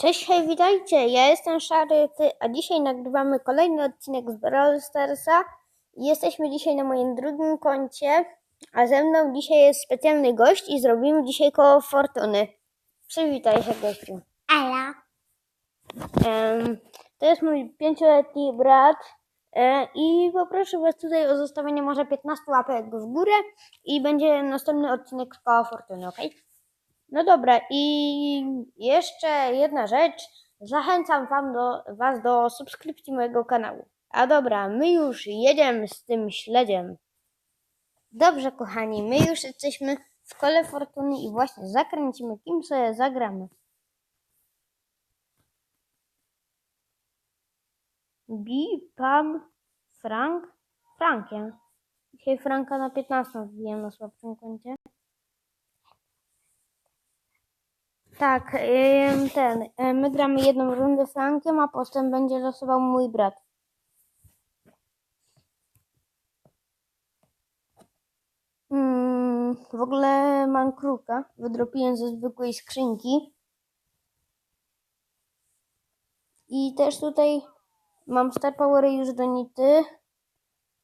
Cześć, hej, witajcie, ja jestem Szary, a dzisiaj nagrywamy kolejny odcinek z Brawl Starsa. Jesteśmy dzisiaj na moim drugim koncie, a ze mną dzisiaj jest specjalny gość i zrobimy dzisiaj koło fortuny. Przywitaj się, gościu. Ela. Em, to jest mój pięcioletni brat e, i poproszę was tutaj o zostawienie może 15 łapek w górę i będzie następny odcinek z koła fortuny, ok? No dobra, i jeszcze jedna rzecz. Zachęcam wam do, was do subskrypcji mojego kanału. A dobra, my już jedziemy z tym śledziem. Dobrze, kochani, my już jesteśmy w kole fortuny i właśnie zakręcimy, kim sobie zagramy. Bi, Pam, Frank, Frankiem. Dzisiaj Franka na 15 wbiłem na słabszym koncie. Tak, ten. y, My gramy jedną rundę Frankiem, a potem będzie losował mój brat. Mm, w ogóle mam kruka. Wydropiłem ze zwykłej skrzynki. I też tutaj mam Star Powery już do Nity.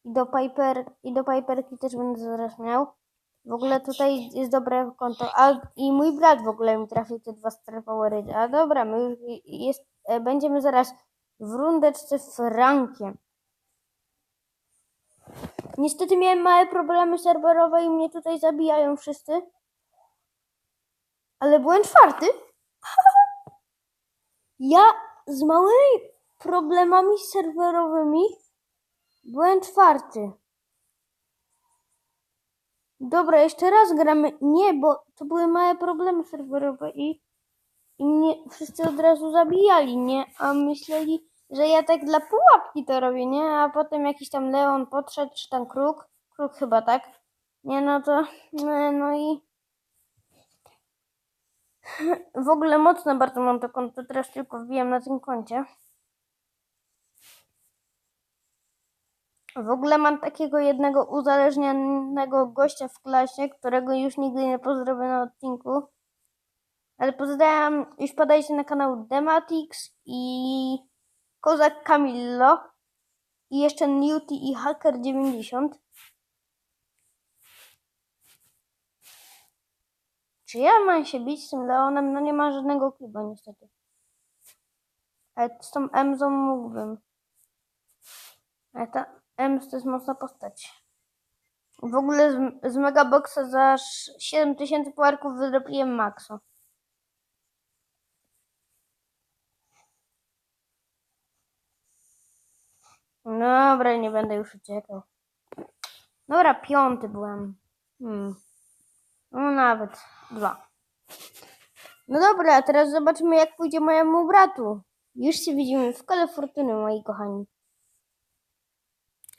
I do Piper, i do Piperki też będę zaraz miał. W ogóle tutaj jest dobre konto. A i mój brat w ogóle mi trafił te dwa Star Powery. A dobra, my już jest, e, będziemy zaraz w rundeczce Frankiem. Niestety miałem małe problemy serwerowe i mnie tutaj zabijają wszyscy. Ale byłem czwarty. Ja z małymi problemami serwerowymi byłem czwarty. Dobra, jeszcze raz gramy. Nie, bo to były małe problemy serwerowe i, i mnie wszyscy od razu zabijali, nie? A myśleli, że ja tak dla pułapki to robię, nie? A potem jakiś tam Leon podszedł, czy tam Kruk. Kruk chyba, tak? Nie, no to... No, no i... W ogóle mocno bardzo mam to konto, teraz tylko wbijam na tym koncie. W ogóle mam takiego jednego uzależnionego gościa w klasie, którego już nigdy nie pozdrowię na odcinku. Ale pozdrawiam, już podajcie na kanał Dematix i Kozak Camillo i jeszcze Newty i Hacker 90. Czy ja mam się bić z tym Leonem? No nie ma żadnego kluba niestety. Ale z tą Emzą mógłbym. Ale ta Ems to jest mocna postać. W ogóle z, z Megaboxa za 7000 puarków wydropiłem Maxo. Dobra, nie będę już uciekał. Dobra, piąty byłem. Hmm. No nawet dwa. No dobra, a teraz zobaczymy jak pójdzie mojemu bratu. Już się widzimy w kole fortuny, moi kochani.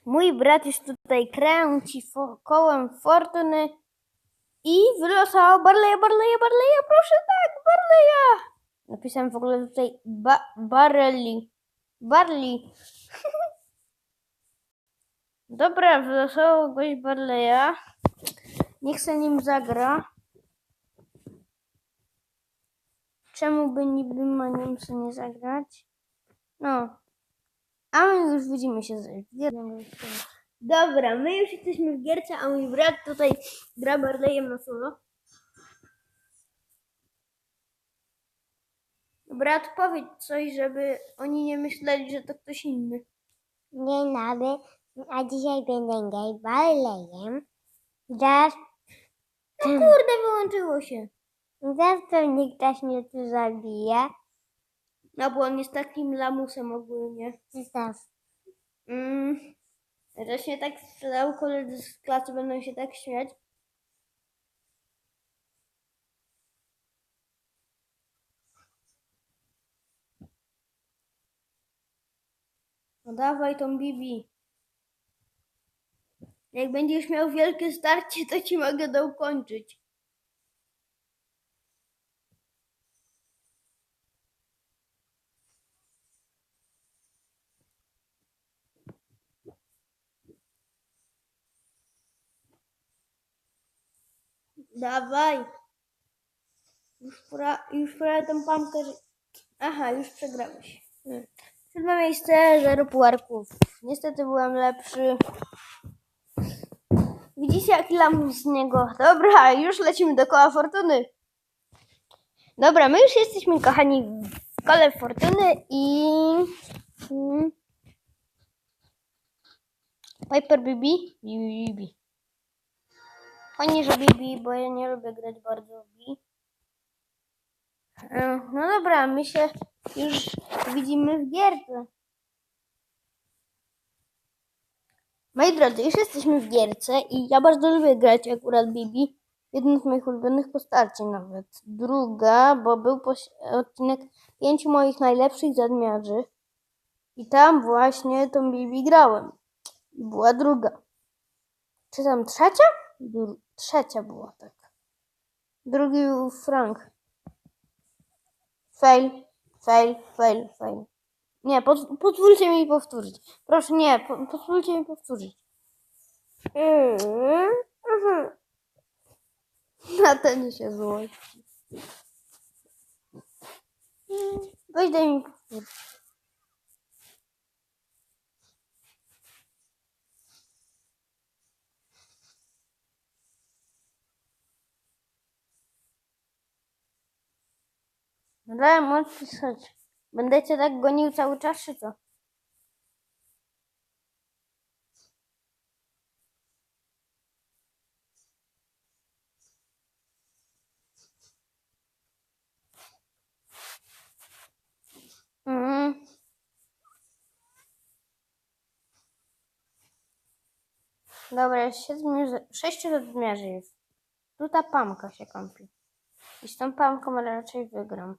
Mój brat już tutaj kręci fo- kołem fortuny i wylosował Barleya, Barleya, Barleya, proszę tak, Barleya. Napisałem w ogóle tutaj ba Barley. Barley. Dobra, wylosował gość Barleya. Niech se nim zagra. Czemu by niby ma nim nie zagrać? No, a my już widzimy się z Dobra, my już jesteśmy w gierce, a mój brat tutaj gra Barleyem na solo. Brat, powiedz coś, żeby oni nie myśleli, że to ktoś inny. Dzień dobry. A dzisiaj będę grać Barleyem. Zaraz, O kurde, wyłączyło się. zaraz pewnie ktoś mnie tu zabije. No bo on jest takim lamusem ogólnie. Zaraz. Mm. Właśnie tak strzelał, koledzy z klasy będą się tak śmiać. No dawaj tą Bibi. Jak będziesz miał wielkie starcie, to ci mogę dokończyć. Dawaj. Już pora, już tą pamkę. że- Aha, już przegrałeś. Hmm. Siódme miejsce, zero puarków. Niestety byłem lepszy. Widzicie, jaki lam z niego. Dobra, już lecimy do koła fortuny. Dobra, my już jesteśmy, kochani, w kole fortuny i... Mm. Piper? Bibi, Bibi. Fajnie, że Bibi, bo ja nie lubię grać bardzo Bibi. E, No dobra, my się już widzimy w gierce. Moi drodzy, już jesteśmy w gierce i ja bardzo lubię grać akurat Bibi. Jedna z moich ulubionych postaci nawet. Druga, bo był odcinek pięciu moich najlepszych zadmiarzy. I tam właśnie tą Bibi grałem. Była druga. Czy tam trzecia? Dru- trzecia była, tak. Drugi był Frank. Fail, fail, fail, fail. Nie, poz- pozwólcie mi powtórzyć. Proszę, nie, po- pozwólcie mi powtórzyć. Mhm. Na ten się złości. Mm, Weź mi powtórzyć. Daj, możesz pisać. Będę cię tak gonił cały czas, czy co? Mhm. Dobra, siedmiu, sześciu rozmiarzy jest. Tu ta pamka się kąpi. I z tą pamką raczej wygram.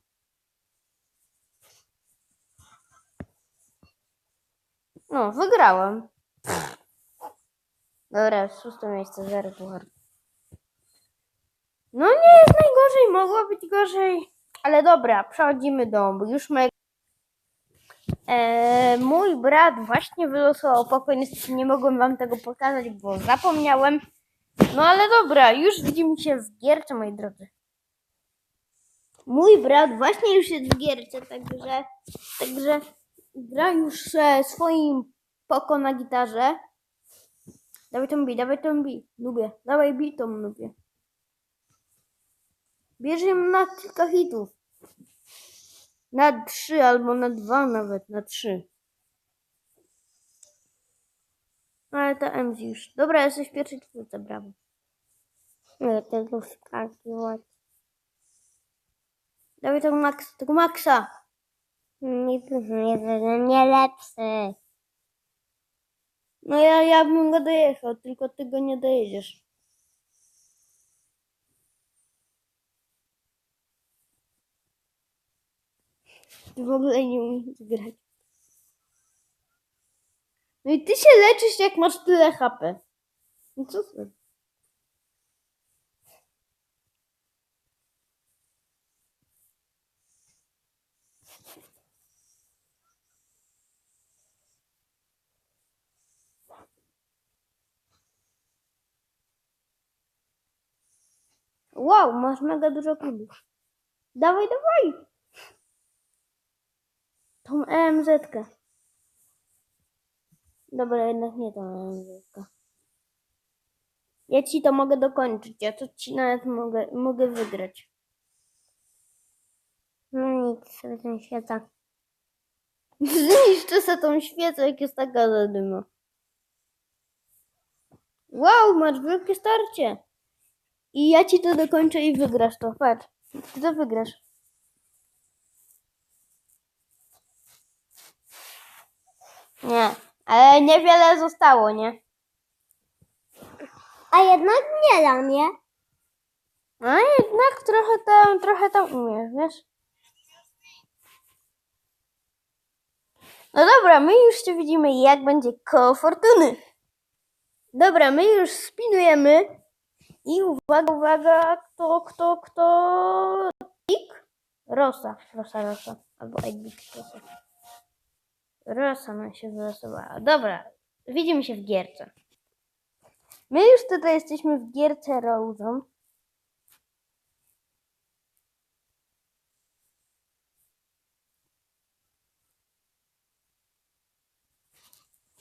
No, wygrałem. Dobra, szóste miejsce, zero puchar. No nie jest najgorzej, mogło być gorzej. Ale dobra, przechodzimy do już mojego. E, mój brat właśnie wylosował pokój, niestety nie mogłem wam tego pokazać, bo zapomniałem. No ale dobra, już widzimy się w gierce, moi drodzy. Mój brat właśnie już jest w gierce, także, także gra już swoim poko na gitarze. Dawaj tą bi, dawaj tą bi, lubię. Dawaj bi tą lubię. Bierz ją na kilka hitów. Na trzy albo na dwa nawet, na trzy. Ale to MZ już. Dobra, jesteś w pierwszej czwórce, brawo. Nie, tego wskakiwać. Dawaj tego Maxa, tego Maxa. Nie, nie, nie lepszy. No ja, ja bym go dojechał, tylko ty go nie dojedziesz. Ty w ogóle nie umiesz grać. No i ty się leczysz jak masz tyle HP. No co ty? Wow, masz mega dużo klubów. Dawaj, dawaj! Tą EMZ. -kę. Dobra, jednak nie tą EMZ. -kę. Ja ci to mogę dokończyć, ja to ci nawet mogę, mogę wygrać. No nic, ten świata. Zniszczę sobie tą świecę, jak jest taka zadyma. Wow, masz wielkie starcie. I ja ci to dokończę i wygrasz to. Patrz, ty to wygrasz. Nie, ale niewiele zostało, nie? A jednak nie dla mnie. A jednak trochę tam, trochę tam umiesz, wiesz? No dobra, my już się widzimy, jak będzie koło fortuny. Dobra, my już spinujemy. I uwaga, uwaga, kto, kto, kto? Tik? Rosa, Rosa, Rosa. Albo Edwig Rosa. Rosa nam się wylosowała. Dobra, widzimy się w gierce. My już tutaj jesteśmy w gierce Rose'ą.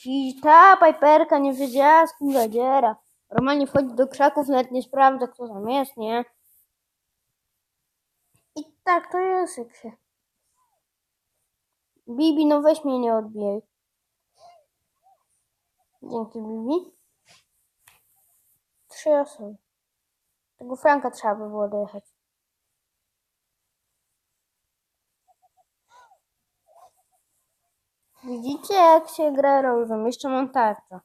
I ta Piperka nie wiedziała z kim zadziera. Normalnie wchodzi do krzaków, nawet nie sprawdza kto tam jest, nie? I tak to jest jak się. Bibi, no weź mnie nie odbijaj. Dzięki Bibi. Trzy osoby. Tego Franka trzeba by było dojechać. Widzicie jak się gra różą? Jeszcze mam tarczę.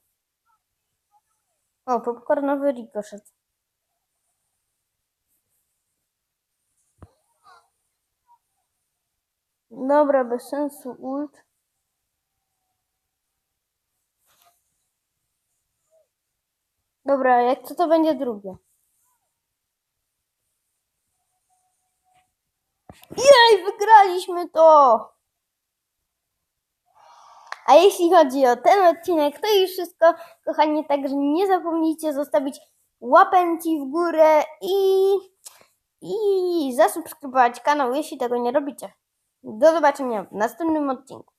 O, popcornowy rikoszet. Dobra, bez sensu ult. Dobra, jak co to będzie drugie? Jej, wygraliśmy to! A jeśli chodzi o ten odcinek, to już wszystko, kochani, także nie zapomnijcie zostawić łapenki w górę i, i zasubskrybować kanał, jeśli tego nie robicie. Do zobaczenia w następnym odcinku.